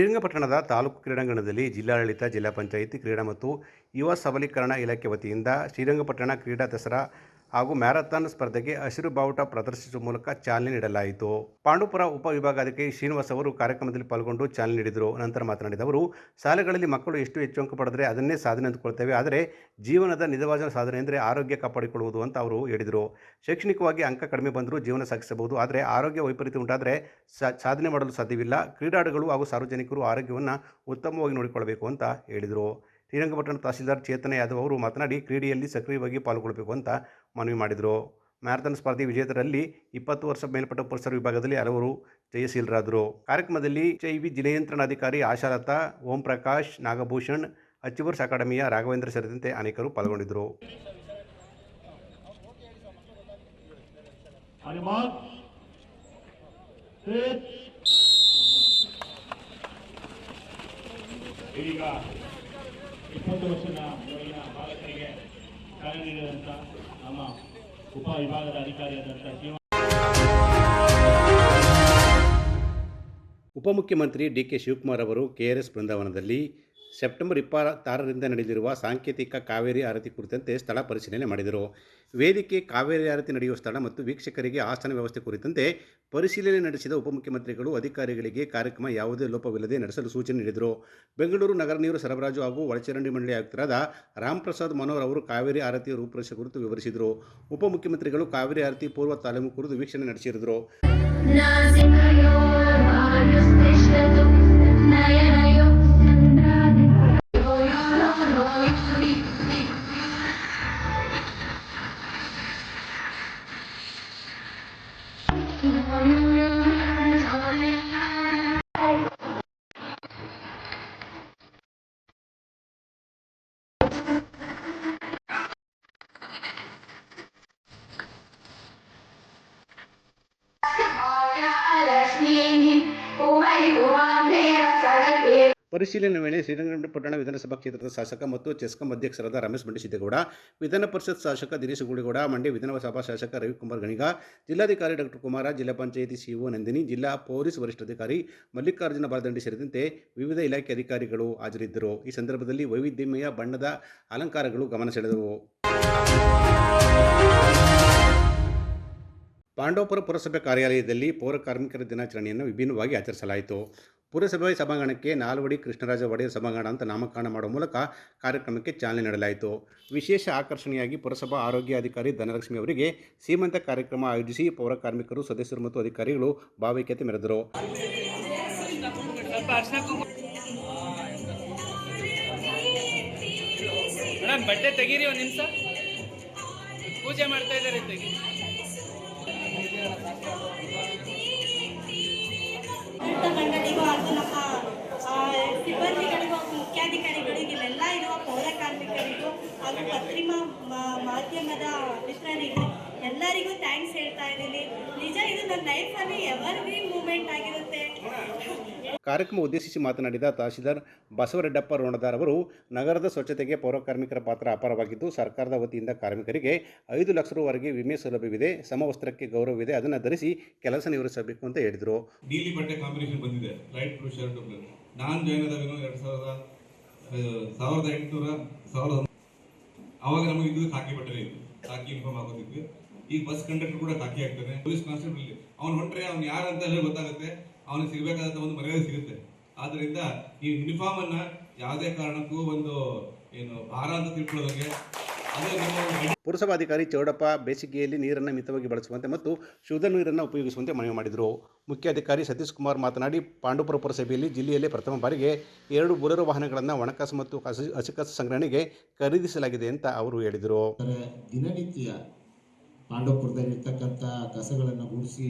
ಶ್ರೀರಂಗಪಟ್ಟಣದ ತಾಲೂಕು ಕ್ರೀಡಾಂಗಣದಲ್ಲಿ ಜಿಲ್ಲಾಡಳಿತ, ಜಿಲ್ಲಾ ಪಂಚಾಯಿತಿ, ಕ್ರೀಡಾ ಮತ್ತು ಯುವ ಸಬಲೀಕರಣ ಇಲಾಖೆ ವತಿಯಿಂದ ಶ್ರೀರಂಗಪಟ್ಟಣ ಕ್ರೀಡಾ ದಸರಾ ಹಾಗೂ ಮ್ಯಾರಥಾನ್ ಸ್ಪರ್ಧೆಗೆ ಹಸಿರು ಬಾವುಟ ಪ್ರದರ್ಶಿಸುವ ಮೂಲಕ ಚಾಲನೆ ನೀಡಲಾಯಿತು. ಪಾಂಡುಪುರ ಉಪವಿಭಾಗಾಧಿಕಾರಿ ಶ್ರೀನಿವಾಸ್ ಅವರು ಕಾರ್ಯಕ್ರಮದಲ್ಲಿ ಪಾಲ್ಗೊಂಡು ಚಾಲನೆ ನೀಡಿದರು. ನಂತರ ಮಾತನಾಡಿದ ಅವರು, ಶಾಲೆಗಳಲ್ಲಿ ಮಕ್ಕಳು ಎಷ್ಟು ಹೆಚ್ಚು ಅಂಕ ಪಡೆದರೆ ಅದನ್ನೇ ಸಾಧನೆ ಅಂದುಕೊಳ್ತೇವೆ. ಆದರೆ ಜೀವನದ ನಿಜವಾದ ಸಾಧನೆ ಎಂದರೆ ಆರೋಗ್ಯ ಕಾಪಾಡಿಕೊಳ್ಳುವುದು ಅಂತ ಅವರು ಹೇಳಿದರು. ಶೈಕ್ಷಣಿಕವಾಗಿ ಅಂಕ ಕಡಿಮೆ ಬಂದರೂ ಜೀವನ ಸಾಗಿಸಬಹುದು. ಆದರೆ ಆರೋಗ್ಯ ವೈಪರೀತ್ಯ ಉಂಟಾದರೆ ಸಾಧನೆ ಮಾಡಲು ಸಾಧ್ಯವಿಲ್ಲ. ಕ್ರೀಡಾಡುಗಳು ಹಾಗೂ ಸಾರ್ವಜನಿಕರು ಆರೋಗ್ಯವನ್ನು ಉತ್ತಮವಾಗಿ ನೋಡಿಕೊಳ್ಳಬೇಕು ಅಂತ ಹೇಳಿದರು. ಶ್ರೀರಂಗಪಟ್ಟಣ ತಹಸೀಲ್ದಾರ್ ಚೇತನ ಯಾದವ್ ಅವರು ಮಾತನಾಡಿ, ಕ್ರೀಡೆಯಲ್ಲಿ ಸಕ್ರಿಯವಾಗಿ ಪಾಲ್ಗೊಳ್ಳಬೇಕು ಅಂತ ಮನವಿ ಮಾಡಿದರು. ಮ್ಯಾರಥಾನ್ ಸ್ಪರ್ಧೆ ವಿಜೇತರಲ್ಲಿ ಇಪ್ಪತ್ತು ವರ್ಷ ಮೇಲ್ಪಟ್ಟ ಪುರುಷರ ವಿಭಾಗದಲ್ಲಿ ಹಲವರು ಜಯಶೀಲರಾದರು. ಕಾರ್ಯಕ್ರಮದಲ್ಲಿ ಎಚ್ಐವಿ ಜಿಲ್ಲೆ ನಿಯಂತ್ರಣಾಧಿಕಾರಿ ಆಶಾಲತಾ ಓಂ ಪ್ರಕಾಶ್ ನಾಗಭೂಷಣ್ ಅಚ್ಚುವರ್ಸ್ ಅಕಾಡೆಮಿಯ ರಾಘವೇಂದ್ರ ಸೇರಿದಂತೆ ಅನೇಕರು ಪಾಲ್ಗೊಂಡಿದ್ದರು. ಇಪ್ಪತ್ತು ವರ್ಷದ ಬಾಲಕರಿಗೆ ಕಾರ್ಯ ನೀಡಿದಂಥ ನಮ್ಮ ಉಪ ವಿಭಾಗದ ಉಪಮುಖ್ಯಮಂತ್ರಿ ಡಿ ಕೆ ಶಿವಕುಮಾರ್ ಅವರು ಕೆಆರ್ಎಸ್ ಬೃಂದಾವನದಲ್ಲಿ ಸೆಪ್ಟೆಂಬರ್ ಇಪ್ಪತ್ತಾರರಿಂದ ನಡೆದಿರುವ ಸಾಂಕೇತಿಕ ಕಾವೇರಿ ಆರತಿ ಕುರಿತಂತೆ ಸ್ಥಳ ಪರಿಶೀಲನೆ ಮಾಡಿದರು. ವೇದಿಕೆ ಕಾವೇರಿ ಆರತಿ ನಡೆಯುವ ಸ್ಥಳ ಮತ್ತು ವೀಕ್ಷಕರಿಗೆ ಆಸನ ವ್ಯವಸ್ಥೆ ಕುರಿತಂತೆ ಪರಿಶೀಲನೆ ನಡೆಸಿದ ಉಪಮುಖ್ಯಮಂತ್ರಿಗಳು, ಅಧಿಕಾರಿಗಳಿಗೆ ಕಾರ್ಯಕ್ರಮ ಯಾವುದೇ ಲೋಪವಿಲ್ಲದೆ ನಡೆಸಲು ಸೂಚನೆ ನೀಡಿದರು. ಬೆಂಗಳೂರು ನಗರ ನೀರು ಸರಬರಾಜು ಹಾಗೂ ಒಳಚರಂಡಿ ಮಂಡಳಿ ಆಯುಕ್ತರಾದ ರಾಮ್ಪ್ರಸಾದ್ ಮನೋಹರ್ ಅವರು ಕಾವೇರಿ ಆರತಿಯ ರೂಪುರೇಷೆ ಕುರಿತು ವಿವರಿಸಿದರು. ಉಪಮುಖ್ಯಮಂತ್ರಿಗಳು ಕಾವೇರಿ ಆರತಿ ಪೂರ್ವ ತಾಲೀಮು ಕುರಿತು ವೀಕ್ಷಣೆ ನಡೆಸಿದರು. ಪರಿಶೀಲನೆ ವೇಳೆ ಶ್ರೀರಂಗಪಟ್ಟಣ ವಿಧಾನಸಭಾ ಕ್ಷೇತ್ರದ ಶಾಸಕ ಮತ್ತು ಚೆಸ್ಕಾಂ ಅಧ್ಯಕ್ಷರಾದ ರಮೇಶ್ ಬಂಡಿಸಿದ್ದೇಗೌಡ ವಿಧಾನ ಪರಿಷತ್ ಶಾಸಕ ದಿನೇಶ್ ಗುಡಿಗೌಡ ಮಂಡ್ಯ ವಿಧಾನಸಭಾ ಶಾಸಕ ರವಿಕುಮಾರ್ ಗಣಿಗ, ಜಿಲ್ಲಾಧಿಕಾರಿ ಡಾಕ್ಟರ್ ಕುಮಾರ, ಜಿಲ್ಲಾ ಪಂಚಾಯಿತಿ ಸಿಇಒ ನಂದಿನಿ, ಜಿಲ್ಲಾ ಪೊಲೀಸ್ ವರಿಷ್ಠಾಧಿಕಾರಿ ಮಲ್ಲಿಕಾರ್ಜುನ ಬಾಲದಂಡಿ ಸೇರಿದಂತೆ ವಿವಿಧ ಇಲಾಖೆ ಅಧಿಕಾರಿಗಳು ಹಾಜರಿದ್ದರು. ಈ ಸಂದರ್ಭದಲ್ಲಿ ವೈವಿಧ್ಯಮಯ ಬಣ್ಣದ ಅಲಂಕಾರಗಳು ಗಮನ ಸೆಳೆದವು. ಪಾಂಡವಪುರ ಪುರಸಭೆ ಕಾರ್ಯಾಲಯದಲ್ಲಿ ಪೌರ ಕಾರ್ಮಿಕರ ದಿನಾಚರಣೆಯನ್ನು ವಿಭಿನ್ನವಾಗಿ ಆಚರಿಸಲಾಯಿತು. ಪುರಸಭೆ ಸಭಾಂಗಣಕ್ಕೆ ನಾಲ್ವಡಿ ಕೃಷ್ಣರಾಜ ಒಡೆಯರ್ ಸಭಾಂಗಣ ಅಂತ ನಾಮಕರಣ ಮಾಡುವ ಮೂಲಕ ಕಾರ್ಯಕ್ರಮಕ್ಕೆ ಚಾಲನೆ ನೀಡಲಾಯಿತು. ವಿಶೇಷ ಆಕರ್ಷಣೆಯಾಗಿ ಪುರಸಭಾ ಆರೋಗ್ಯ ಅಧಿಕಾರಿ ಧನಲಕ್ಷ್ಮಿ ಅವರಿಗೆ ಸೀಮಂತ ಕಾರ್ಯಕ್ರಮ ಆಯೋಜಿಸಿ ಪೌರ ಕಾರ್ಮಿಕರು, ಸದಸ್ಯರು ಮತ್ತು ಅಧಿಕಾರಿಗಳು ಭಾವೈಕ್ಯತೆ ಮೆರೆದರು. ಪೂಜೆ ಮಾಡ್ತಾ ಇದ್ದಾರೆ ತೆಗೀರಿ. ಮುಕ್ತ ಮಂಡಳಿಗೂ ಹಾಗೂ ನಮ್ಮ ಸಿಬ್ಬಂದಿಗಳಿಗೂ ಹಾಗೂ ಮುಖ್ಯಾಧಿಕಾರಿಗಳಿಗೂ ಇರುವ ಪೌರ ಕಾರ್ಮಿಕರಿಗೂ ಹಾಗೂ ಪತ್ರಿಮಾ ಮಾಧ್ಯಮದ ಮಿತ್ರರಿಗೂ ಎಲ್ಲರಿಗೂ ಥ್ಯಾಂಕ್ಸ್ ಹೇಳ್ತಾ ಇದ್ದೀನಿ. ನಿಜ ಇದು ನನ್ನ ಲೈಫಲ್ಲಿ ಎವರ್ ಗ್ರೀನ್ ಮೂಮೆಂಟ್ ಆಗಿರುತ್ತೆ. ಕಾರ್ಯಕ್ರಮ ಉದ್ದೇಶಿಸಿ ಮಾತನಾಡಿದ ತಹಶೀಲ್ದಾರ್ ಬಸವರೆಡ್ಡಪ್ಪ ರೋಣದಾರ್ ಅವರು ನಗರದ ಸ್ವಚ್ಛತೆಗೆ ಪೌರ ಕಾರ್ಮಿಕರ ಪಾತ್ರ ಅಪಾರವಾಗಿದ್ದು ಸರ್ಕಾರದ ವತಿಯಿಂದ ಕಾರ್ಮಿಕರಿಗೆ ಐದು ಲಕ್ಷ ರೂವರೆಗೆ ವಿಮೆ ಸೌಲಭ್ಯವಿದೆ ಸಮವಸ್ತ್ರಕ್ಕೆ ಗೌರವವಿದೆ ಅದನ್ನು ಧರಿಸಿ ಕೆಲಸ ನಿರ್ವಹಿಸಬೇಕು ಅಂತ ಹೇಳಿದರು. ನೀಲಿ ಬಟ್ಟೆ ಕಾಂಬಿನೇಷನ್ ಬಂದಿದೆ ಲೈಟ್ ಬ್ಲೂ ಶರ್ಟ್ ಬ್ಲೂ ನಾನು ಜಾಯ್ನ್ ಆದಾಗನು ಎರಡು ಸಾವಿರದ ಸಾವಿರದ ಎಂಟುನೂರ ಸಾವಿರದ ಅವಾಗ ನಮಗೆ ಇದು ಖಾಕಿ ಬಟ್ಟಲೆ ಖಾಕಿ ಯೂನಿಫಾರ್ಮ್ ಹಾಕೋತಿದ್ವಿ ಈಗ ಬಸ್ ಕಂಡಕ್ಟರ್ ಕೂಡ ಖಾಕಿ ಆಗ್ತಾನೆ. ಪೊಲೀಸ್ ಕಾನ್ಸ್ಟೇಬಲ್ ಅವ್ನು ಹೊಂಟ್ರೆ ಅವ್ನು ಯಾರಂತ ಹೇಳಿ ಗೊತ್ತಾಗುತ್ತೆ. ಅವನಿಗೆ ಸಿಗಬೇಕಾದಂತ ಒಂದು ಮರ್ಯಾದೆ ಸಿಗುತ್ತೆ. ಆದ್ರಿಂದ ಈ ಯೂನಿಫಾರ್ಮ್ ಅನ್ನ ಯಾವುದೇ ಕಾರಣಕ್ಕೂ ಒಂದು, ಏನು, ಭಾರ ಅಂತ ಒಂದು ಪುರಸಭಾಧಿಕಾರಿ ಚೌಡಪ್ಪ ಬೇಸಿಗೆಯಲ್ಲಿ ನೀರನ್ನು ಮಿತವಾಗಿ ಬಳಸುವಂತೆ ಮತ್ತು ಶುದ್ಧ ನೀರನ್ನು ಉಪಯೋಗಿಸುವಂತೆ ಮನವಿ ಮಾಡಿದರು. ಮುಖ್ಯಾಧಿಕಾರಿ ಸತೀಶ್ ಕುಮಾರ್ ಮಾತನಾಡಿ, ಪಾಂಡುಪುರ ಪುರಸಭೆಯಲ್ಲಿ ಜಿಲ್ಲೆಯಲ್ಲೇ ಪ್ರಥಮ ಬಾರಿಗೆ ಎರಡು ಬುರರು ವಾಹನಗಳನ್ನು ಒಣಕಾಸು ಮತ್ತು ಹಸಿ ಹಸಿಕಸ ಸಂಗ್ರಹಣೆಗೆ ಖರೀದಿಸಲಾಗಿದೆ ಅಂತ ಅವರು ಹೇಳಿದರು. ದಿನನಿತ್ಯ ಪಾಂಡವಪುರದಲ್ಲಿರ್ತಕ್ಕಂಥ ಕಸಗಳನ್ನು ಗುಡಿಸಿ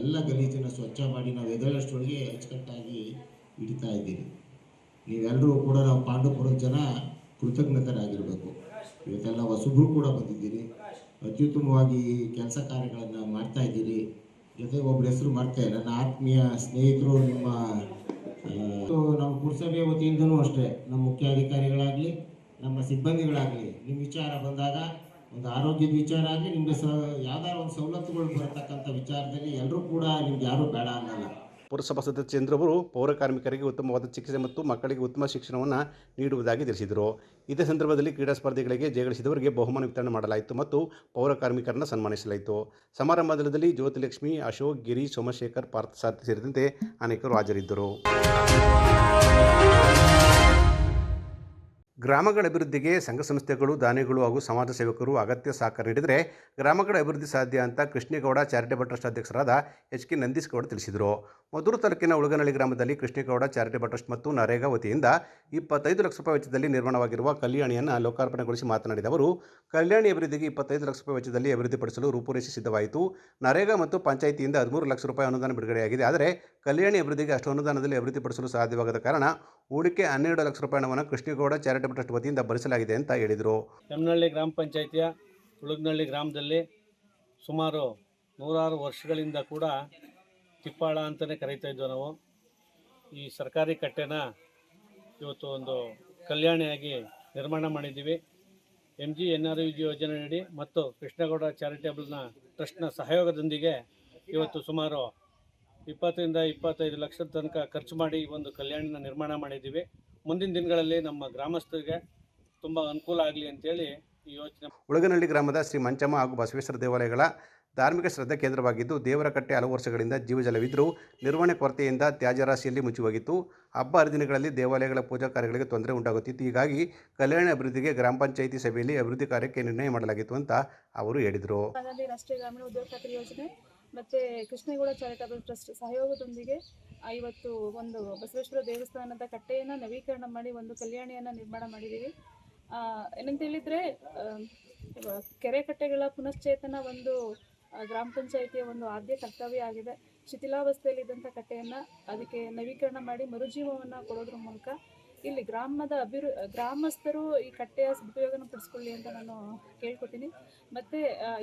ಎಲ್ಲ ಗಲೀಜನ್ನು ಸ್ವಚ್ಛ ಮಾಡಿ ನಾವು ಎದುರಷ್ಟೊಳಗೆ ಅಚ್ಚುಕಟ್ಟಾಗಿ ಇಡ್ತಾ ಇದ್ದೀವಿ. ನೀವೆಲ್ಲರೂ ಕೂಡ ನಾವು ಪಾಂಡವಪುರದ ಜನ ಕೃತಜ್ಞತರಾಗಿರಬೇಕು. ಇವತ್ತೆಲ್ಲ ಹೊಸಬ್ರು ಕೂಡ ಬಂದಿದ್ದೀರಿ. ಅತ್ಯುತ್ತಮವಾಗಿ ಕೆಲಸ ಕಾರ್ಯಗಳನ್ನು ಮಾಡ್ತಾ ಇದ್ದೀರಿ. ಜೊತೆ ಒಬ್ಬರ ಹೆಸರು ಮಾಡ್ತಾ ನನ್ನ ಆತ್ಮೀಯ ಸ್ನೇಹಿತರು ನಿಮ್ಮ ನಮ್ಮ ಪುರಸಭೆ ವತಿಯಿಂದನೂ ಅಷ್ಟೇ, ನಮ್ಮ ಮುಖ್ಯಾಧಿಕಾರಿಗಳಾಗಲಿ, ನಮ್ಮ ಸಿಬ್ಬಂದಿಗಳಾಗಲಿ, ನಿಮ್ಮ ವಿಚಾರ ಬಂದಾಗ ಒಂದು ಆರೋಗ್ಯದ ವಿಚಾರ ಆಗಲಿ, ನಿಮಗೆ ಸ ಯಾವ್ದಾದ್ರು ಒಂದು ಸವಲತ್ತುಗಳು ಬರತಕ್ಕಂಥ ವಿಚಾರದಲ್ಲಿ ಎಲ್ಲರೂ ಕೂಡ ನಿಮ್ಗೆ ಯಾರೂ ಬೇಡ ಅನ್ನಲ್ಲ. ಪುರಸಭಾ ಸದಸ್ಯ ಚಂದ್ರವರು ಪೌರ ಕಾರ್ಮಿಕರಿಗೆ ಉತ್ತಮವಾದ ಚಿಕಿತ್ಸೆ ಮತ್ತು ಮಕ್ಕಳಿಗೆ ಉತ್ತಮ ಶಿಕ್ಷಣವನ್ನು ನೀಡುವುದಾಗಿ ತಿಳಿಸಿದರು. ಇದೇ ಸಂದರ್ಭದಲ್ಲಿ ಕ್ರೀಡಾ ಸ್ಪರ್ಧೆಗಳಿಗೆ ಜಯಗಳಿಸಿದವರಿಗೆ ಬಹುಮಾನ ವಿತರಣೆ ಮಾಡಲಾಯಿತು ಮತ್ತು ಪೌರ ಕಾರ್ಮಿಕರನ್ನು ಸನ್ಮಾನಿಸಲಾಯಿತು. ಸಮಾರಂಭದಲ್ಲಿ ಜ್ಯೋತಿಲಕ್ಷ್ಮಿ, ಅಶೋಕ್, ಗಿರಿ, ಸೋಮಶೇಖರ್ ಪಾರ್ಥಸಾರ್ಥಿ ಸೇರಿದಂತೆ ಅನೇಕರು ಹಾಜರಿದ್ದರು. ಗ್ರಾಮಗಳ ಅಭಿವೃದ್ಧಿಗೆ ಸಂಘ ಸಂಸ್ಥೆಗಳು, ದಾನಿಗಳು ಹಾಗೂ ಸಮಾಜ ಸೇವಕರು ಅಗತ್ಯ ಸಹಕಾರ ನೀಡಿದರೆ ಗ್ರಾಮಗಳ ಅಭಿವೃದ್ಧಿ ಸಾಧ್ಯ ಅಂತ ಕೃಷ್ಣೇಗೌಡ ಚಾರಿಟೇಬಲ್ ಟ್ರಸ್ಟ್ ಅಧ್ಯಕ್ಷರಾದ ಎಚ್ ಕೆ ನಂದೀಸ್ಗೌಡ ತಿಳಿಸಿದರು. ಮಧುರು ತಾಲೂಕಿನ ಉಳಗನಹಳ್ಳಿ ಗ್ರಾಮದಲ್ಲಿ ಕೃಷ್ಣೇಗೌಡ ಚಾರಿಟೇಬಲ್ ಟ್ರಸ್ಟ್ ಮತ್ತು ನರೇಗಾ ವತಿಯಿಂದ ಇಪ್ಪತ್ತೈದು ಲಕ್ಷ ರೂಪಾಯಿ ವೆಚ್ಚದಲ್ಲಿ ನಿರ್ಮಾಣವಾಗಿರುವ ಕಲ್ಯಾಣಿಯನ್ನು ಲೋಕಾರ್ಪಣೆಗೊಳಿಸಿ ಮಾತನಾಡಿದ ಅವರು, ಕಲ್ಯಾಣಿ ಅಭಿವೃದ್ಧಿಗೆ ಇಪ್ಪತ್ತೈದು ಲಕ್ಷ ರೂಪಾಯಿ ವೆಚ್ಚದಲ್ಲಿ ಅಭಿವೃದ್ಧಿಪಡಿಸಲು ರೂಪುರೇಷೆ ಸಿದ್ಧವಾಯಿತು. ನರೇಗಾ ಮತ್ತು ಪಂಚಾಯಿತಿಯಿಂದ ಹದಿಮೂರು ಲಕ್ಷ ರೂಪಾಯಿ ಅನುದಾನ ಬಿಡುಗಡೆಯಾಗಿದೆ. ಆದರೆ ಕಲ್ಯಾಣಿ ಅಭಿವೃದ್ಧಿಗೆ ಅಷ್ಟು ಅನುದಾನದಲ್ಲಿ ಅಭಿವೃದ್ಧಿಪಡಿಸಲು ಸಾಧ್ಯವಾಗದ ಕಾರಣ ಹೂಡಿಕೆ ಹನ್ನೆರಡು ಲಕ್ಷ ರೂಪಾಯಿ ಹಣವನ್ನು ಕೃಷ್ಣೇಗೌಡ ಚಾರಿಟೇಬಲ್ ಟ್ರಸ್ಟ್ ವತಿಯಿಂದ ಭರಿಸಲಾಗಿದೆ ಅಂತ ಹೇಳಿದರು. ಕೆಮ್ಮನಹಳ್ಳಿ ಗ್ರಾಮ ಪಂಚಾಯಿತಿಯ ಉಳುಗ್ನಹಳ್ಳಿ ಗ್ರಾಮದಲ್ಲಿ ಸುಮಾರು ನೂರಾರು ವರ್ಷಗಳಿಂದ ಕೂಡ ತಿಪ್ಪಾಳ ಅಂತಲೇ ಕರೀತಾ ಇದ್ವು ನಾವು. ಈ ಸರ್ಕಾರಿ ಕಟ್ಟೆನ ಇವತ್ತು ಒಂದು ಕಲ್ಯಾಣಿಯಾಗಿ ನಿರ್ಮಾಣ ಮಾಡಿದ್ದೀವಿ. M G N R U G ಯೋಜನೆಯಡಿ ಮತ್ತು ಕೃಷ್ಣಗೌಡ ಚಾರಿಟೇಬಲ್ನ ಟ್ರಸ್ಟ್ನ ಸಹಯೋಗದೊಂದಿಗೆ ಇವತ್ತು ಸುಮಾರು ಇಪ್ಪತ್ತರಿಂದ ಇಪ್ಪತ್ತೈದು ಲಕ್ಷದ ತನಕ ಖರ್ಚು ಮಾಡಿ ಈ ಒಂದು ಕಲ್ಯಾಣನ ನಿರ್ಮಾಣ ಮಾಡಿದ್ದೀವಿ. ಮುಂದಿನ ದಿನಗಳಲ್ಲಿ ನಮ್ಮ ಗ್ರಾಮಸ್ಥರಿಗೆ ತುಂಬ ಅನುಕೂಲ ಆಗಲಿ ಅಂತೇಳಿ ಈ ಯೋಚನೆ ಉಳಗನಹಳ್ಳಿ ಗ್ರಾಮದ ಶ್ರೀ ಮಂಚಮ್ಮ ಹಾಗೂ ಬಸವೇಶ್ವರ ದೇವಾಲಯಗಳ ಧಾರ್ಮಿಕ ಶ್ರದ್ಧಾ ಕೇಂದ್ರವಾಗಿದ್ದು ದೇವರ ಕಟ್ಟೆ ಹಲವು ವರ್ಷಗಳಿಂದ ಜೀವಜಲವಿದ್ದರೂ ನಿರ್ವಹಣೆ ಕೊರತೆಯಿಂದ ತ್ಯಾಜ್ಯರಾಶಿಯಲ್ಲಿ ರಾಶಿಯಲ್ಲಿ ಹೋಗಿತ್ತು ಹಬ್ಬ ಹರಿದಿನಗಳಲ್ಲಿ ದೇವಾಲಯಗಳ ಪೂಜಾ ಕಾರ್ಯಗಳಿಗೆ ತೊಂದರೆ ಉಂಟಾಗುತ್ತಿತ್ತು. ಹೀಗಾಗಿ ಕಲ್ಯಾಣ ಅಭಿವೃದ್ಧಿಗೆ ಗ್ರಾಮ ಪಂಚಾಯಿತಿ ಸಭೆಯಲ್ಲಿ ಅಭಿವೃದ್ಧಿ ಕಾರ್ಯಕ್ಕೆ ನಿರ್ಣಯ ಮಾಡಲಾಗಿತ್ತು ಅಂತ ಅವರು ಹೇಳಿದರು. ಮತ್ತು ಕೃಷ್ಣೇಗೌಡ ಚಾರಿಟಬಲ್ ಟ್ರಸ್ಟ್ ಸಹಯೋಗದೊಂದಿಗೆ ಇವತ್ತು ಒಂದು ಬಸವೇಶ್ವರ ದೇವಸ್ಥಾನದ ಕಟ್ಟೆಯನ್ನು ನವೀಕರಣ ಮಾಡಿ ಒಂದು ಕಲ್ಯಾಣಿಯನ್ನು ನಿರ್ಮಾಣ ಮಾಡಿದ್ದೀವಿ ಏನಂತ ಹೇಳಿದರೆ ಕೆರೆ ಕಟ್ಟೆಗಳ ಪುನಶ್ಚೇತನ ಒಂದು ಗ್ರಾಮ ಪಂಚಾಯಿತಿಯ ಒಂದು ಆದ್ಯ ಕರ್ತವ್ಯ ಆಗಿದೆ. ಶಿಥಿಲಾವಸ್ಥೆಯಲ್ಲಿದ್ದಂಥ ಕಟ್ಟೆಯನ್ನು ಅದಕ್ಕೆ ನವೀಕರಣ ಮಾಡಿ ಮರುಜೀವವನ್ನು ಕೊಡೋದ್ರ ಮೂಲಕ ಇಲ್ಲಿ ಗ್ರಾಮದ ಅಭಿವೃ ಗ್ರಾಮಸ್ಥರು ಈ ಕಟ್ಟೆಯ ಸದುಪಯೋಗನ ಪಡಿಸ್ಕೊಳ್ಳಿ ಅಂತ ನಾನು ಕೇಳ್ಕೊತೀನಿ. ಮತ್ತು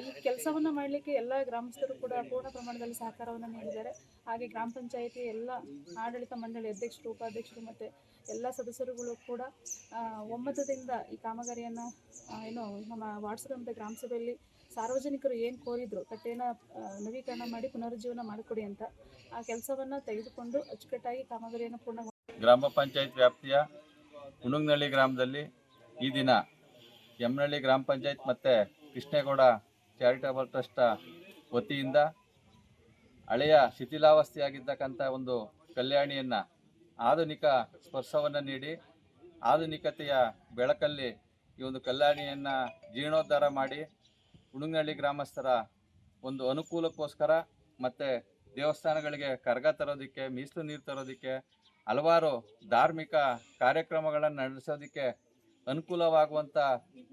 ಈ ಕೆಲಸವನ್ನು ಮಾಡಲಿಕ್ಕೆ ಎಲ್ಲ ಗ್ರಾಮಸ್ಥರು ಕೂಡ ಪೂರ್ಣ ಪ್ರಮಾಣದಲ್ಲಿ ಸಹಕಾರವನ್ನು ನೀಡಿದ್ದಾರೆ. ಹಾಗೆ ಗ್ರಾಮ ಪಂಚಾಯಿತಿ ಎಲ್ಲ ಆಡಳಿತ ಮಂಡಳಿ ಅಧ್ಯಕ್ಷರು, ಉಪಾಧ್ಯಕ್ಷರು ಮತ್ತು ಎಲ್ಲ ಸದಸ್ಯರುಗಳು ಕೂಡ ಒಮ್ಮತದಿಂದ ಈ ಕಾಮಗಾರಿಯನ್ನು ಏನು ನಮ್ಮ ವಾಟ್ಸಪ್ ಮತ್ತು ಗ್ರಾಮ ಸಭೆಯಲ್ಲಿ ಸಾರ್ವಜನಿಕರು ಏನು ಕೋರಿದ್ರು ಕಟ್ಟೆನ ನವೀಕರಣ ಮಾಡಿ ಪುನರುಜ್ಜೀವನ ಮಾಡಿಕೊಡಿ ಅಂತ ಆ ಕೆಲಸವನ್ನು ತೆಗೆದುಕೊಂಡು ಅಚ್ಚುಕಟ್ಟಾಗಿ ಕಾಮಗಾರಿಯನ್ನು ಪೂರ್ಣ ಗ್ರಾಮ ಪಂಚಾಯತ್ ವ್ಯಾಪ್ತಿಯ ಉಣುಗ್ನಳ್ಳಿ ಗ್ರಾಮದಲ್ಲಿ ಈ ದಿನ ಯಮನಹಳ್ಳಿ ಗ್ರಾಮ ಪಂಚಾಯತ್ ಮತ್ತು ಕೃಷ್ಣೇಗೌಡ ಚಾರಿಟಬಲ್ ಟ್ರಸ್ಟ್ ವತಿಯಿಂದ ಹಳೆಯ ಶಿಥಿಲಾವಸ್ಥೆಯಾಗಿದ್ದಕ್ಕಂಥ ಒಂದು ಕಲ್ಯಾಣಿಯನ್ನು ಆಧುನಿಕ ಸ್ಪರ್ಶವನ್ನು ನೀಡಿ ಆಧುನಿಕತೆಯ ಬೆಳಕಲ್ಲಿ ಈ ಒಂದು ಕಲ್ಯಾಣಿಯನ್ನು ಜೀರ್ಣೋದ್ಧಾರ ಮಾಡಿ ಉಣುಗ್ನಳ್ಳಿ ಗ್ರಾಮಸ್ಥರ ಒಂದು ಅನುಕೂಲಕ್ಕೋಸ್ಕರ ಮತ್ತು ದೇವಸ್ಥಾನಗಳಿಗೆ ಕರ್ಗ ತರೋದಕ್ಕೆ, ಮೀಸಲು ನೀರು ತರೋದಕ್ಕೆ ಹಲವಾರು ಧಾರ್ಮಿಕ ಕಾರ್ಯಕ್ರಮಗಳನ್ನು ನಡೆಸೋದಕ್ಕೆ ಅನುಕೂಲವಾಗುವಂಥ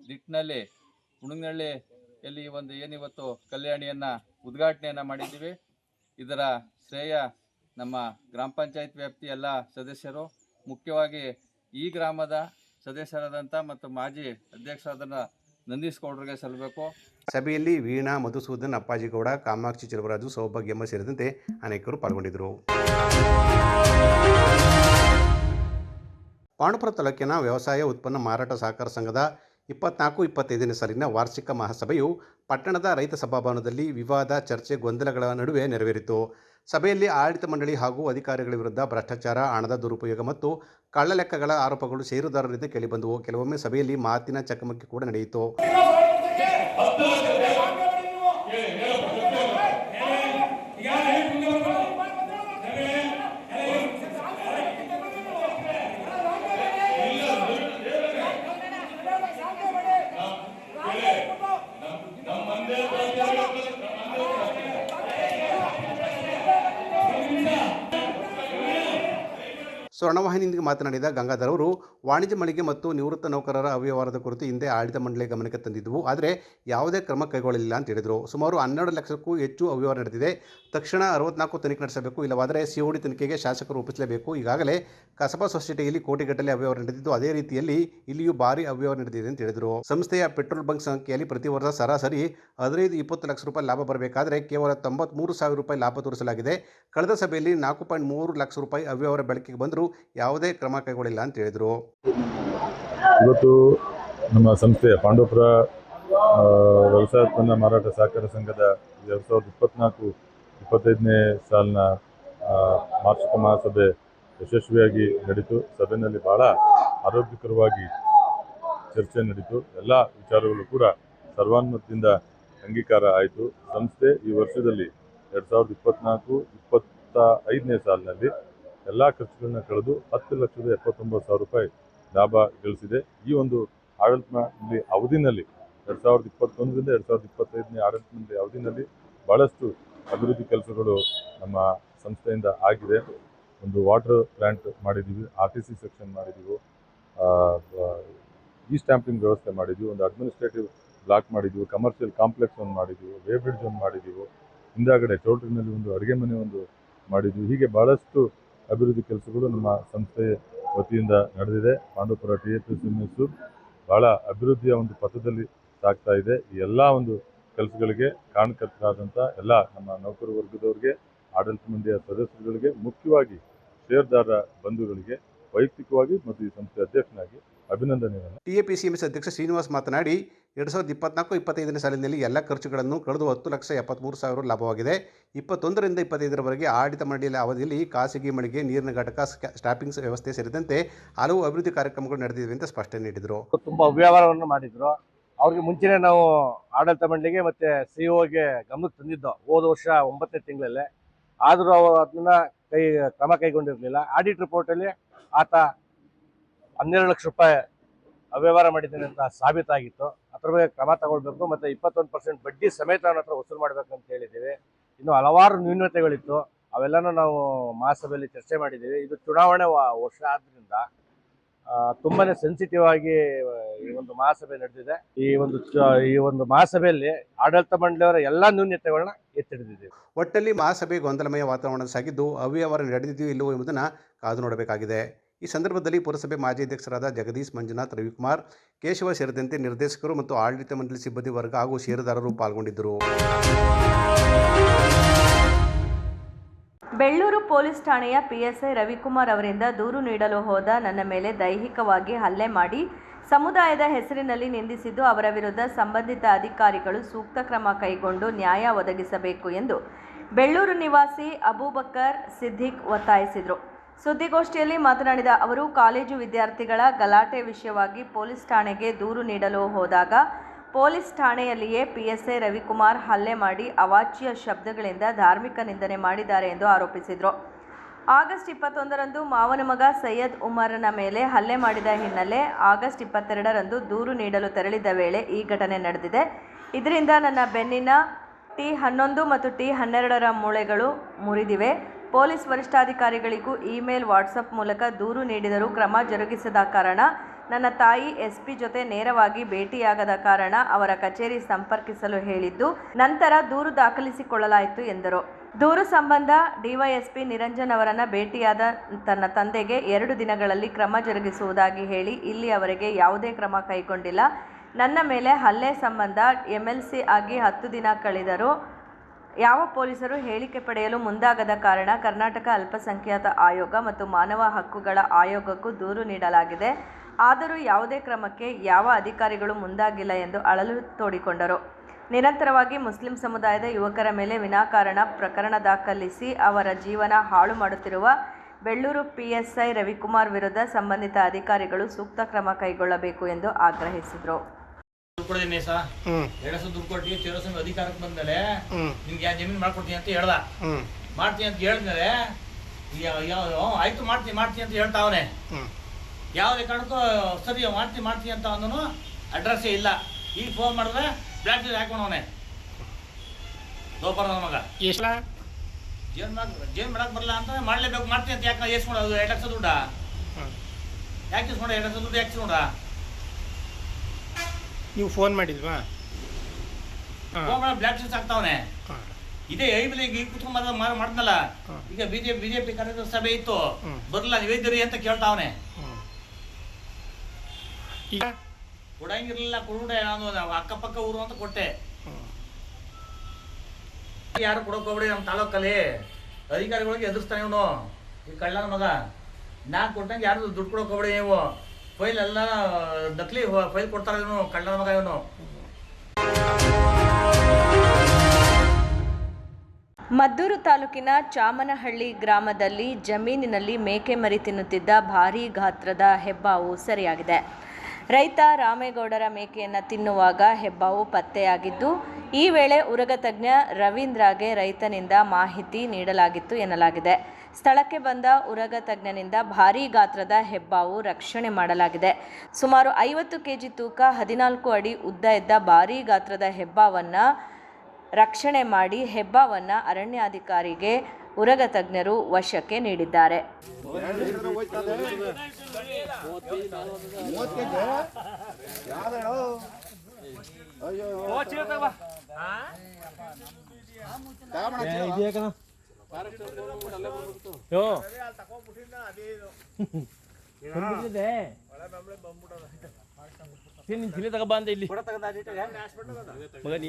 ನಿಟ್ಟಿನಲ್ಲಿ ಇಲ್ಲಿ ಒಂದು ಏನಿವತ್ತು ಕಲ್ಯಾಣಿಯನ್ನು ಉದ್ಘಾಟನೆಯನ್ನು ಮಾಡಿದ್ದೀವಿ. ಇದರ ಶ್ರೇಯ ನಮ್ಮ ಗ್ರಾಮ ಪಂಚಾಯತ್ ವ್ಯಾಪ್ತಿ ಎಲ್ಲ ಸದಸ್ಯರು, ಮುಖ್ಯವಾಗಿ ಈ ಗ್ರಾಮದ ಸದಸ್ಯರಾದಂಥ ಮತ್ತು ಮಾಜಿ ಅಧ್ಯಕ್ಷರಾದ ನಂದೀಶ್ ಸಲ್ಲಬೇಕು ಸಭೆಯಲ್ಲಿ ವೀಣಾ, ಮಧುಸೂದನ್ ಅಪ್ಪಾಜಿಗೌಡ ಕಾಮಾಕ್ಷಿ ಚಲವರಾಜು ಸೌಭಾಗ್ಯಮ್ಮ ಸೇರಿದಂತೆ ಅನೇಕರು ಪಾಲ್ಗೊಂಡಿದ್ದರು. ಪಾಂಡುಪುರ ತಾಲೂಕಿನ ವ್ಯವಸಾಯ ಉತ್ಪನ್ನ ಮಾರಾಟ ಸಹಕಾರ ಸಂಘದ ಇಪ್ಪತ್ನಾಲ್ಕು, ಇಪ್ಪತ್ತೈದನೇ ಸಾಲಿನ ವಾರ್ಷಿಕ ಮಹಾಸಭೆಯು ಪಟ್ಟಣದ ರೈತ ಸಭಾಭವನದಲ್ಲಿ ವಿವಾದ, ಚರ್ಚೆ, ಗೊಂದಲಗಳ ನಡುವೆ ನೆರವೇರಿತು. ಸಭೆಯಲ್ಲಿ ಆಡಳಿತ ಮಂಡಳಿ ಹಾಗೂ ಅಧಿಕಾರಿಗಳ ವಿರುದ್ಧ ಭ್ರಷ್ಟಾಚಾರ, ಹಣದ ದುರುಪಯೋಗ ಮತ್ತು ಕಳ್ಳಲೆಕ್ಕಗಳ ಆರೋಪಗಳು ಷೇರುದಾರರಿಂದ ಕೇಳಿಬಂದವು. ಕೆಲವೊಮ್ಮೆ ಸಭೆಯಲ್ಲಿ ಮಾತಿನ ಚಕಮಕಿ ಕೂಡ ನಡೆಯಿತು. ಸ್ವರ್ಣವಾಹಿನಿಯೊಂದಿಗೆ ಮಾತನಾಡಿದ ಗಂಗಾಧರ್ ಅವರು, ವಾಣಿಜ್ಯ ಮಳಿಗೆ ಮತ್ತು ನಿವೃತ್ತ ನೌಕರರ ಅವ್ಯವಹಾರದ ಕುರಿತು ಹಿಂದೆ ಆಡಳಿತ ಮಂಡಳಿ ಗಮನಕ್ಕೆ ತಂದಿದ್ದವು ಆದರೆ ಯಾವುದೇ ಕ್ರಮ ಕೈಗೊಳ್ಳಲಿಲ್ಲ ಅಂತ ಹೇಳಿದರು. ಸುಮಾರು ಹನ್ನೆರಡು ಲಕ್ಷಕ್ಕೂ ಹೆಚ್ಚು ಅವ್ಯವಹಾರ ನಡೆದಿದೆ. ತಕ್ಷಣ ಅರವತ್ನಾಲ್ಕು ತನಿಖೆ ನಡೆಸಬೇಕು. ಇಲ್ಲವಾದರೆ ಸಿಒಡಿ ತನಿಖೆಗೆ ಶಾಸಕರು ಒಪ್ಪಿಸಲೇಬೇಕು. ಈಗಾಗಲೇ ಕಸಬಾ ಸೊಸೈಟಿಯಲ್ಲಿ ಕೋಟಿಗಟ್ಟಲೆ ಅವ್ಯವಹಾರ ನಡೆದಿದ್ದು, ಅದೇ ರೀತಿಯಲ್ಲಿ ಇಲ್ಲಿಯೂ ಭಾರಿ ಅವ್ಯವಹಾರ ನಡೆದಿದೆ ಅಂತ ಹೇಳಿದರು. ಸಂಸ್ಥೆಯ ಪೆಟ್ರೋಲ್ ಬಂಕ್ ಸಂಖ್ಯೆಯಲ್ಲಿ ಪ್ರತಿ ವರ್ಷ ಸರಾಸರಿ ಹದಿನೈದು, ಇಪ್ಪತ್ತು ಲಕ್ಷ ರೂಪಾಯಿ ಲಾಭ ಬರಬೇಕಾದರೆ ಕೇವಲ ತೊಂಬತ್ಮೂರು ಸಾವಿರ ರೂಪಾಯಿ ಲಾಭ ತೋರಿಸಲಾಗಿದೆ. ಕಳೆದ ಸಭೆಯಲ್ಲಿ ನಾಲ್ಕು ಪಾಯಿಂಟ್ ಮೂರು ಲಕ್ಷ ರೂಪಾಯಿ ಅವ್ಯವಹಾರ ಬೆಳಕಿಗೆ ಬಂದರೂ ಯಾವುದೇ ಕ್ರಮ ಕೈಗೊಳ್ಳಿಲ್ಲ ಅಂತ ಹೇಳಿದರು. ಇವತ್ತು ನಮ್ಮ ಸಂಸ್ಥೆಯ ಪಾಂಡವಪುರ ವ್ಯವಸಾಯ ಉತ್ಪನ್ನ ಮಾರಾಟ ಸಹಕಾರ ಸಂಘದ ಎರಡು ಸಾವಿರದ ಇಪ್ಪತ್ನಾಲ್ಕು ಇಪ್ಪತ್ತೈದನೇ ಸಾಲಿನ ವಾರ್ಷಿಕ ಮಹಾಸಭೆ ಯಶಸ್ವಿಯಾಗಿ ನಡೀತು. ಸಭೆಯಲ್ಲಿ ಬಹಳ ಆರೋಗ್ಯಕರವಾಗಿ ಚರ್ಚೆ ನಡೀತು. ಎಲ್ಲ ವಿಚಾರಗಳು ಕೂಡ ಸರ್ವಾನುಮತದಿಂದ ಅಂಗೀಕಾರ ಆಯಿತು. ಸಂಸ್ಥೆ ಈ ವರ್ಷದಲ್ಲಿ ಎರಡು ಸಾವಿರದ ಇಪ್ಪತ್ನಾಲ್ಕು ಇಪ್ಪತ್ತ ಐದನೇ ಸಾಲಿನಲ್ಲಿ ಎಲ್ಲ ಖರ್ಚುಗಳನ್ನ ಕಳೆದು ಹತ್ತು ಲಕ್ಷದ ಎಪ್ಪತ್ತೊಂಬತ್ತು ಸಾವಿರ ರೂಪಾಯಿ ಲಾಭ ಗಳಿಸಿದೆ. ಈ ಒಂದು ಆಡಳಿತದಲ್ಲಿ ಅವಧಿನಲ್ಲಿ ಎರಡು ಸಾವಿರದ ಇಪ್ಪತ್ತೊಂದರಿಂದ ಎರಡು ಸಾವಿರದ ಇಪ್ಪತ್ತೈದನೇ ಆಡಳಿತದಲ್ಲಿ ಅವಧಿನಲ್ಲಿ ಭಾಳಷ್ಟು ಅಭಿವೃದ್ಧಿ ಕೆಲಸಗಳು ನಮ್ಮ ಸಂಸ್ಥೆಯಿಂದ ಆಗಿದೆ. ಒಂದು ವಾಟರ್ ಪ್ಲ್ಯಾಂಟ್ ಮಾಡಿದ್ದೀವಿ ಆರ್ ಟಿ ಸಿ ಸೆಕ್ಷನ್ ಮಾಡಿದ್ದೀವಿ ಇ ಸ್ಟ್ಯಾಂಪಿಂಗ್ ವ್ಯವಸ್ಥೆ ಮಾಡಿದ್ದೀವಿ ಒಂದು ಅಡ್ಮಿನಿಸ್ಟ್ರೇಟಿವ್ ಬ್ಲಾಕ್ ಮಾಡಿದ್ದೀವಿ ಕಮರ್ಷಿಯಲ್ ಕಾಂಪ್ಲೆಕ್ಸ್ ಒಂದು ಮಾಡಿದ್ದೀವಿ ವೇ ಬ್ರಿಡ್ಜ್ ಒಂದು ಮಾಡಿದ್ದೀವಿ ಹಿಂದಾಗಡೆ ಚೌಲ್ಟ್ರಿನಲ್ಲಿ ಒಂದು ಅಡುಗೆ ಮನೆ ಒಂದು ಮಾಡಿದ್ದೀವಿ ಹೀಗೆ ಭಾಳಷ್ಟು ಅಭಿವೃದ್ಧಿ ಕೆಲಸಗಳು ನಮ್ಮ ಸಂಸ್ಥೆ ವತಿಯಿಂದ ನಡೆದಿದೆ. Pandavapura T A P C ಭಾಳ ಅಭಿವೃದ್ಧಿಯ ಒಂದು ಪಥದಲ್ಲಿ ಸಾಗ್ತಾ ಇದೆ. ಈ ಎಲ್ಲ ಒಂದು ಕೆಲಸಗಳಿಗೆ ಕಾರಣಕರ್ತರಾದಂಥ ಎಲ್ಲ ನಮ್ಮ ನೌಕರ ವರ್ಗದವರಿಗೆ, ಆಡಳಿತ ಮಂಡಳಿಯ ಸದಸ್ಯರುಗಳಿಗೆ, ಮುಖ್ಯವಾಗಿ ಷೇರ್ದಾರ ಬಂಧುಗಳಿಗೆ ವೈಯಕ್ತಿಕವಾಗಿ ಮತ್ತು ಈ ಸಂಸ್ಥೆ ಅಧ್ಯಕ್ಷನಾಗಿ ಅಭಿನಂದನೆಗಳನ್ನು. ಟಿಎಪಿಸಿಎಂಎಸ್ ಅಧ್ಯಕ್ಷ ಶ್ರೀನಿವಾಸ್ ಮಾತನಾಡಿ ಎರಡು ಸಾವಿರದ ಇಪ್ಪತ್ನಾಲ್ಕು ಇಪ್ಪತ್ತೈದನೇ ಸಾಲಿನಲ್ಲಿ ಎಲ್ಲ ಖರ್ಚುಗಳನ್ನು ಕಳೆದು ಹತ್ತು ಲಕ್ಷ ಎಪ್ಪತ್ತ್ಮೂರು ಸಾವಿರ ಲಾಭವಾಗಿದೆ. ಇಪ್ಪತ್ತೊಂದರಿಂದ ಇಪ್ಪತ್ತೈದರವರೆಗೆ ಆಡಳಿತ ಮಂಡಳಿಯ ಅವಧಿಯಲ್ಲಿ ಖಾಸಗಿ ಮಳಿಗೆ, ನೀರಿನ ಘಟಕ ಸ್ಟಾಪಿಂಗ್ ವ್ಯವಸ್ಥೆ ಸೇರಿದಂತೆ ಹಲವು ಅಭಿವೃದ್ಧಿ ಕಾರ್ಯಕ್ರಮಗಳು ನಡೆದಿವೆ ಅಂತ ಸ್ಪಷ್ಟನೆ ನೀಡಿದರು. ತುಂಬ ಅವ್ಯವಹಾರವನ್ನು ಮಾಡಿದರು. ಅವ್ರಿಗೆ ಮುಂಚೆನೇ ನಾವು ಆಡಳಿತ ಮಂಡಳಿಗೆ ಮತ್ತು ಸಿ ಒಗೆ ಗಮನಕ್ಕೆ ತಂದಿದ್ದು, ಹೋದ ವರ್ಷ ಒಂಬತ್ತನೇ ತಿಂಗಳಲ್ಲೇ. ಆದರೂ ಅವರು ಅದನ್ನ ಕೈ, ಕ್ರಮ ಕೈಗೊಂಡಿರಲಿಲ್ಲ. ಆಡಿಟ್ ರಿಪೋರ್ಟಲ್ಲಿ ಆತ ಹನ್ನೆರಡು ಲಕ್ಷ ರೂಪಾಯಿ ಅವ್ಯವಹಾರ ಮಾಡಿದ್ದೇನೆ ಅಂತ ಸಾಬೀತಾಗಿತ್ತು. ಅದ್ರ ಬಗ್ಗೆ ಕ್ರಮ ತಗೊಳ್ಬೇಕು ಮತ್ತೆ ಇಪ್ಪತ್ತೊಂದು ಪರ್ಸೆಂಟ್ ಬಡ್ಡಿ ಸಮೇತ ಅವನ ಹತ್ರ ವಸೂಲು ಮಾಡಬೇಕು ಅಂತ ಹೇಳಿದ್ದೀವಿ. ಇನ್ನು ಹಲವಾರು ನ್ಯೂನತೆಗಳಿತ್ತು. ಅವೆಲ್ಲನೂ ನಾವು ಮಹಾಸಭೆಯಲ್ಲಿ ಚರ್ಚೆ ಮಾಡಿದ್ದೀವಿ. ಇದು ಚುನಾವಣೆ ವರ್ಷ ಆದ್ದರಿಂದ ತುಂಬಾ ಸೆನ್ಸಿಟಿವ್ ಆಗಿ ಈ ಒಂದು ಮಹಾಸಭೆ ನಡೆದಿದೆ. ಈ ಒಂದು ಈ ಒಂದು ಮಹಾಸಭೆಯಲ್ಲಿ ಆಡಳಿತ ಮಂಡಳಿಯವರ ಎಲ್ಲ ನ್ಯೂನ್ಯತೆಗಳನ್ನ ಎತ್ತಿಡಿದಿದ್ದೀವಿ. ಒಟ್ಟಲ್ಲಿ ಮಹಾಸಭೆ ಗೊಂದಲಮಯ ವಾತಾವರಣ ಸಾಗಿದ್ದು, ಅವ್ಯವಹಾರ ನಡೆದಿದೆಯೋ ಇಲ್ಲವೋ ಎಂಬುದನ್ನು ಕಾದು ನೋಡಬೇಕಾಗಿದೆ. ಈ ಸಂದರ್ಭದಲ್ಲಿ ಪುರಸಭೆ ಮಾಜಿ ಅಧ್ಯಕ್ಷರಾದ ಜಗದೀಶ್ ಮಂಜುನಾಥ್, ರವಿಕುಮಾರ್, ಕೇಶವ ಸೇರಿದಂತೆ ನಿರ್ದೇಶಕರು ಮತ್ತು ಆಡಳಿತ ಮಂಡಳಿ ಸಿಬ್ಬಂದಿ ವರ್ಗ ಹಾಗೂ ಷೇರುದಾರರು ಪಾಲ್ಗೊಂಡಿದ್ದರು. ಬೆಳ್ಳೂರು ಪೊಲೀಸ್ ಠಾಣೆಯ ಪಿಎಸ್ಐ ರವಿಕುಮಾರ್ ಅವರಿಂದ ದೂರು ನೀಡಲು ಹೋದ ನನ್ನ ಮೇಲೆ ದೈಹಿಕವಾಗಿ ಹಲ್ಲೆ ಮಾಡಿ ಸಮುದಾಯದ ಹೆಸರಿನಲ್ಲಿ ನಿಂದಿಸಿದ್ದು ಅವರ ವಿರುದ್ಧ ಸಂಬಂಧಿತ ಅಧಿಕಾರಿಗಳು ಸೂಕ್ತ ಕ್ರಮ ಕೈಗೊಂಡು ನ್ಯಾಯ ಒದಗಿಸಬೇಕು ಎಂದು ಬೆಳ್ಳೂರು ನಿವಾಸಿ ಅಬೂಬಕರ್ ಸಿದ್ದಿಕ್ ಒತ್ತಾಯಿಸಿದರು. ಸುದ್ದಿಗೋಷ್ಠಿಯಲ್ಲಿ ಮಾತನಾಡಿದ ಅವರು, ಕಾಲೇಜು ವಿದ್ಯಾರ್ಥಿಗಳ ಗಲಾಟೆ ವಿಷಯವಾಗಿ ಪೊಲೀಸ್ ಠಾಣೆಗೆ ದೂರು ನೀಡಲು ಹೋದಾಗ ಪೊಲೀಸ್ ಠಾಣೆಯಲ್ಲಿಯೇ ಪಿಎಸ್ಐ ರವಿಕುಮಾರ್ ಹಲ್ಲೆ ಮಾಡಿ ಅವಾಚ್ಯ ಶಬ್ದಗಳಿಂದ ಧಾರ್ಮಿಕ ನಿಂದನೆ ಮಾಡಿದ್ದಾರೆ ಎಂದು ಆರೋಪಿಸಿದರು. ಆಗಸ್ಟ್ ಇಪ್ಪತ್ತೊಂದರಂದು ಮಾವನ ಮಗ ಸೈಯದ್ ಉಮರ್ನ ಮೇಲೆ ಹಲ್ಲೆ ಮಾಡಿದ ಹಿನ್ನೆಲೆ ಆಗಸ್ಟ್ ಇಪ್ಪತ್ತೆರಡರಂದು ದೂರು ನೀಡಲು ತೆರಳಿದ ವೇಳೆ ಈ ಘಟನೆ ನಡೆದಿದೆ. ಇದರಿಂದ ನನ್ನ ಬೆನ್ನಿನ ಟಿ ಹನ್ನೊಂದು ಮತ್ತು ಟಿ ಹನ್ನೆರಡರ ಮೂಳೆಗಳು ಮುರಿದಿವೆ. ಪೊಲೀಸ್ ವರಿಷ್ಠಾಧಿಕಾರಿಗಳಿಗೂ ಇಮೇಲ್ ವಾಟ್ಸಪ್ ಮೂಲಕ ದೂರು ನೀಡಿದರೂ ಕ್ರಮ ಜರುಗಿಸದ ಕಾರಣ ನನ್ನ ತಾಯಿ ಎಸ್ ಪಿ ಜೊತೆ ನೇರವಾಗಿ ಭೇಟಿಯಾಗದ ಕಾರಣ ಅವರ ಕಚೇರಿ ಸಂಪರ್ಕಿಸಲು ಹೇಳಿದ್ದು, ನಂತರ ದೂರು ದಾಖಲಿಸಿಕೊಳ್ಳಲಾಯಿತು ಎಂದರು. ದೂರು ಸಂಬಂಧ ಡಿವೈಎಸ್ಪಿ ನಿರಂಜನ್ ಅವರನ್ನು ಭೇಟಿಯಾದ ತನ್ನ ತಂದೆಗೆ ಎರಡು ದಿನಗಳಲ್ಲಿ ಕ್ರಮ ಜರುಗಿಸುವುದಾಗಿ ಹೇಳಿ ಇಲ್ಲಿಯವರೆಗೆ ಯಾವುದೇ ಕ್ರಮ ಕೈಗೊಂಡಿಲ್ಲ. ನನ್ನ ಮೇಲೆ ಹಲ್ಲೆ ಸಂಬಂಧ ಎಂಎಲ್ಸಿ ಆಗಿ ಹತ್ತು ದಿನ ಕಳೆದರೂ ಯಾವ ಪೊಲೀಸರು ಹೇಳಿಕೆ ಪಡೆಯಲು ಮುಂದಾಗದ ಕಾರಣ ಕರ್ನಾಟಕ ಅಲ್ಪಸಂಖ್ಯಾತ ಆಯೋಗ ಮತ್ತು ಮಾನವ ಹಕ್ಕುಗಳ ಆಯೋಗಕ್ಕೂ ದೂರು ನೀಡಲಾಗಿದೆ. ಆದರೂ ಯಾವುದೇ ಕ್ರಮಕ್ಕೆ ಯಾವ ಅಧಿಕಾರಿಗಳು ಮುಂದಾಗಿಲ್ಲ ಎಂದು ಅಳಲು ತೋಡಿಕೊಂಡರು. ನಿರಂತರವಾಗಿ ಮುಸ್ಲಿಂ ಸಮುದಾಯದ ಯುವಕರ ಮೇಲೆ ವಿನಾಕಾರಣ ಪ್ರಕರಣ ದಾಖಲಿಸಿ ಅವರ ಜೀವನ ಹಾಳು ಮಾಡುತ್ತಿರುವ ಬೆಳ್ಳೂರು ಪಿಎಸ್ಐ ರವಿಕುಮಾರ್ ವಿರುದ್ಧ ಸಂಬಂಧಿತ ಅಧಿಕಾರಿಗಳು ಸೂಕ್ತ ಕ್ರಮ ಕೈಗೊಳ್ಳಬೇಕು ಎಂದು ಆಗ್ರಹಿಸಿದರು. ಕೊಡ್ತೀನಿ ಸಾ ಎರಡು ಸಾವಿರ ದುಡ್ಡು ಕೊಟ್ಟು ಚೇರೋಸ್ವಾಮಿ ಅಧಿಕಾರಕ್ಕೆ ಬಂದ್ಮೇಲೆ ನಿಮ್ಗೆ ಯಾವ ಜಮೀನು ಮಾಡ್ಕೊಡ್ತೀನಿ ಅಂತ ಹೇಳ್ದ. ಮಾಡ್ತೀನಿ ಅಂತ ಹೇಳಿದ್ಮೇಲೆ ಆಯ್ತು ಮಾಡ್ತೀನಿ ಮಾಡ್ತೀನಿ ಅಂತ ಹೇಳ್ತಾ ಅವನೇ. ಯಾವುದೇ ಕಾರಣಕ್ಕೂ ಸರಿ ಮಾಡ್ತೀನಿ ಮಾಡ್ತೀನಿ ಅಂತ ಅವನು ಅಡ್ರೆಸ್ಸೇ ಇಲ್ಲ. ಈಗ ಫೋನ್ ಮಾಡಿದ್ರೆ ಬ್ಲಾಕ್ ಜೀಸ್ ಹಾಕೊಂಡವನೆ ದೋಪರ ಮಗ. ಎಷ್ಟು ಜೇನ್ ಮಾಡ್ ಜೇನ್ ಮಾಡಕ್ ಬರಲ್ಲ ಅಂತ ಮಾಡ್ಲೇಬೇಕು ಮಾಡ್ತೀನಿ ಅಂತ ಯಾಕೆ ಎಷ್ಟು ಮಾಡೋದು? ಎರಡು ಲಕ್ಷ ದುಡ್ಡ? ಯಾಕೆ ಇಸ್ಕೊಂಡ ಎರಡು ಲಕ್ಷ ದುಡ್ಡು ಯಾಕೆ ಇಸ್ಕೊಂಡ ನೀವು ಫೋನ್ ಮಾಡಿಲ್ವಾ? ಮಾಡಿ ಬ್ಲಾಕ್ ಲಿಸ್ಟ್ ಆಗ್ತಾವನೆ ಇದೇ ಐಬಲ್ ಈಗ ಈಗ ಕುತ್ಕೊಂಡ್ ಮಾಡ್ದಲ್ಲ ಈಗ ಬಿಜೆಪಿ ಬಿಜೆಪಿ ಕಾರ್ಯಕರ್ತರ ಸಭೆ ಇತ್ತು. ಬರಲ್ಲ ನೀವೇದಿರಿ ಅಂತ ಕೇಳ್ತಾವನೆ. ಈಗ ಕೊಡಂಗಿರ್ಲಿಲ್ಲ ಕೊಡ್ಬಿಟ್ಟೆ ನಾನು ಅಕ್ಕಪಕ್ಕ ಊರು ಅಂತ ಕೊಟ್ಟೆ. ಯಾರು ಕೊಡೋಕೆ ಹೋಗ್ಬಿಡಿ ನಮ್ಮ ತಾಲೂಕಲ್ಲಿ. ಅಧಿಕಾರಿಗಳಿಗೆ ಎದುರಿಸ್ತಾನೆ ಇವನು. ಈ ಕಳ್ಳನ ಮಗ. ನಾ ಕೊಟ್ಟಂಗೆ ಯಾರು ದುಡ್ಡು ಕೊಡೋಕೋಬೇಡಿ ಹೋಗ್ಬಿಡಿ ನೀವು. ಫೈಲ್ ಎಲ್ಲ ನಕಲಿ ಫೈಲ್ ಕೊಡ್ತಾರೆ ಇವನು, ಕಳ್ಳನ ಮಗ ಇವನು. ಮದ್ದೂರು ತಾಲೂಕಿನ ಚಾಮನಹಳ್ಳಿ ಗ್ರಾಮದಲ್ಲಿ ಜಮೀನಿನಲ್ಲಿ ಮೇಕೆ ಮರಿ ತಿನ್ನುತ್ತಿದ್ದ ಭಾರೀ ಗಾತ್ರದ ಹೆಬ್ಬಾವು ಸರಿಯಾಗಿದೆ. ರೈತ ರಾಮೇಗೌಡರ ಮೇಕೆಯನ್ನು ತಿನ್ನುವಾಗ ಹೆಬ್ಬಾವು ಪತ್ತೆಯಾಗಿದ್ದು, ಈ ವೇಳೆ ಉರಗ ತಜ್ಞ ರವೀಂದ್ರಗೆ ರೈತನಿಂದ ಮಾಹಿತಿ ನೀಡಲಾಗಿತ್ತು ಎನ್ನಲಾಗಿದೆ. ಸ್ಥಳಕ್ಕೆ ಬಂದ ಉರಗ ತಜ್ಞನಿಂದ ಭಾರೀ ಗಾತ್ರದ ಹೆಬ್ಬಾವು ರಕ್ಷಣೆ ಮಾಡಲಾಗಿದೆ. ಸುಮಾರು ಐವತ್ತು ಕೆಜಿ ತೂಕ ಹದಿನಾಲ್ಕು ಅಡಿ ಉದ್ದ ಇದ್ದ ಭಾರೀ ಗಾತ್ರದ ಹೆಬ್ಬಾವನ್ನು ರಕ್ಷಣೆ ಮಾಡಿ ಹೆಬ್ಬಾವನ್ನು ಅರಣ್ಯಾಧಿಕಾರಿಗೆ ಉರಗ ತಜ್ಞರು ವಶಕ್ಕೆ ನೀಡಿದ್ದಾರೆ. ತಿಳಿ ತಗೋ ಬಂದ ಇಲ್ಲಿ. ಮಗ ನೀ